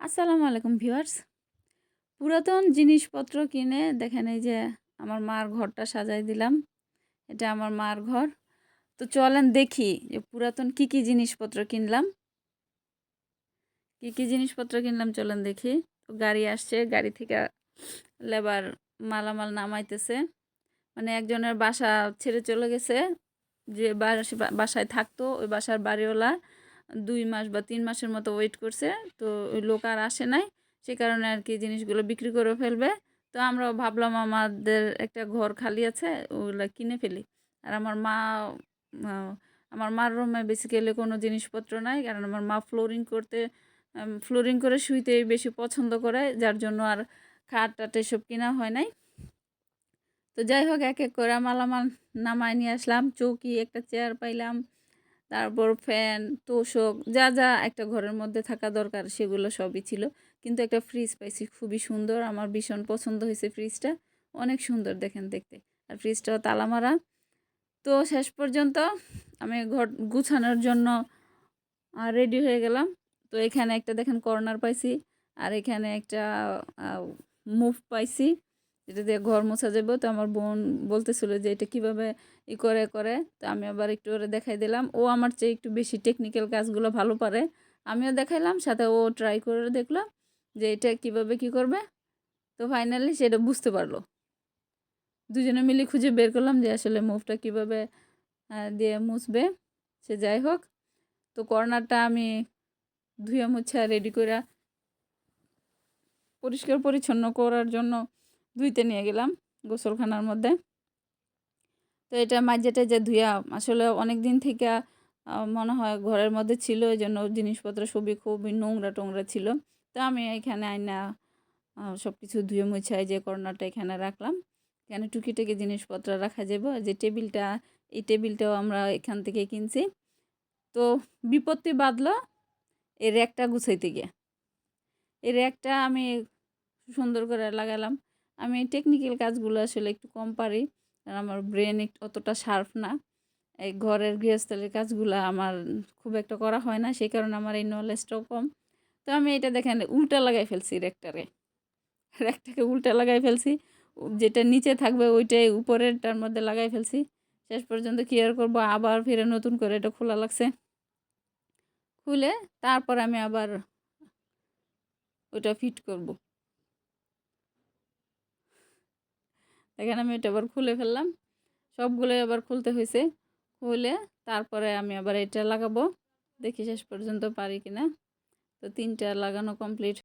আসসালামু আলাইকুম ভিউয়ার্স। পুরাতন জিনিসপত্র কিনে দেখেন এই যে আমার মার ঘরটা সাজাই দিলাম। এটা আমার মার ঘর। তো চলেন দেখি যে পুরাতন কি কি জিনিসপত্র কিনলাম। কি কি জিনিসপত্র কিনলাম চলেন দেখি। তো গাড়ি আসছে, গাড়ি থেকে লেবার মালামাল নামাইতেছে। মানে একজনের বাসা ছেড়ে চলে গেছে। যে বাস- বাসায় থাকতো, ওই বাসার বাড়িওয়ালা দুই মাস বা তিন মাসের মতো ওয়েট করছে। তো লোক আর আসে নাই। সে কারণে আর কি জিনিসগুলো বিক্রি করে ফেলবে। তো আমরাও ভাবলাম আমাদের একটা ঘর খালি আছে, ওগুলো কিনে ফেলি। আর আমার মা আমার মার রুমে বেসিক্যালি কোনো জিনিসপত্র নাই। কারণ আমার মা ফ্লোরিং করতে ফ্লোরিং করে শুইতেই বেশি পছন্দ করে। যার জন্য আর খাট টাট এসব কিনা হয় নাই। তো যাই হোক, এক এক করে মালামাল নামায় নিয়ে আসলাম। চৌকি, একটা চেয়ার পাইলাম। তারপর ফ্যান, তোষক, যা যা একটা ঘরের মধ্যে থাকা দরকার সেগুলো সবই ছিল। কিন্তু একটা ফ্রিজ পাইছি, খুবই সুন্দর। আমার ভীষণ পছন্দ হয়েছে ফ্রিজটা অনেক সুন্দর দেখেন দেখতে। আর ফ্রিজটাও তালা মারা তো শেষ পর্যন্ত আমি ঘর গুছানোর জন্য রেডি হয়ে গেলাম। তো এখানে একটা দেখেন কর্নার পাইছি। আর এখানে একটা মুভ পাইছি। যেটা দিয়ে ঘর মোছা যাবে তো আমার বোন বলতেছিল যে এটা কীভাবে ই করে করে। তো আমি আবার একটু ওরে দেখাই দিলাম। ও আমার চেয়ে একটু বেশি টেকনিক্যাল কাজগুলো ভালো পারে। আমিও দেখাইলাম, সাথে ও ট্রাই করে দেখলাম যে এটা কীভাবে কি করবে। তো ফাইনালি সেটা বুঝতে পারল। দুজনে মিলে খুঁজে বের করলাম যে আসলে মুভটা কীভাবে দিয়ে মুছবে। সে যাই হোক, তো কর্নারটা আমি ধুয়ে মুছা রেডি করে পরিষ্কার পরিচ্ছন্ন করার জন্য ধুইতে নিয়ে গেলাম গোসলখানার মধ্যে। তো এটা মাঝেটা যে ধুয়া আসলে অনেক দিন থেকে মনে হয় ঘরের মধ্যে ছিল ওই জন্য জিনিসপত্র সবই খুবই নোংরা টোংরা ছিল। তো আমি এখানে আইনা সব কিছু ধুয়ে মুছাই যে কর্নারটা এখানে রাখলাম। এখানে টুকিটাকি জিনিসপত্র রাখা যাবে যে টেবিলটা, এই টেবিলটাও আমরা এখান থেকে কিনছি। তো বিপত্তি বাঁধলো এই র্যাকটা গুছাইতে গিয়ে। এই র্যাকটা আমি সুন্দর করে লাগালাম। আমি টেকনিক্যাল কাজগুলো আসলে একটু কম পারি আর আমার ব্রেন একটু অতটা শার্প না। এই ঘরের গৃহস্থলীর কাজগুলো আমার খুব একটা করা হয় না, সেই কারণে আমার এই নলেজটাও কম। তো আমি এটা দেখেন, উল্টা লাগাই ফেলছি র্যাকটারে র্যাকটাকে উল্টা লাগাই ফেলছি, যেটা নিচে থাকবে ওইটাই উপরেরটার মধ্যে লাগাই ফেলছি। শেষ পর্যন্ত কি আর করব, আবার ফিরে নতুন করে এটা খোলা লাগছে। খুলে তারপর আমি আবার ওটা ফিট করব। দেখেন আমি এটা আবার খুলে ফেললাম। সবগুলো আবার খুলতে হয়েছে খুলে তারপরে আমি আবার এটা লাগাবো। দেখি শেষ পর্যন্ত পারি কিনা। তো তিনটা লাগানো কমপ্লিট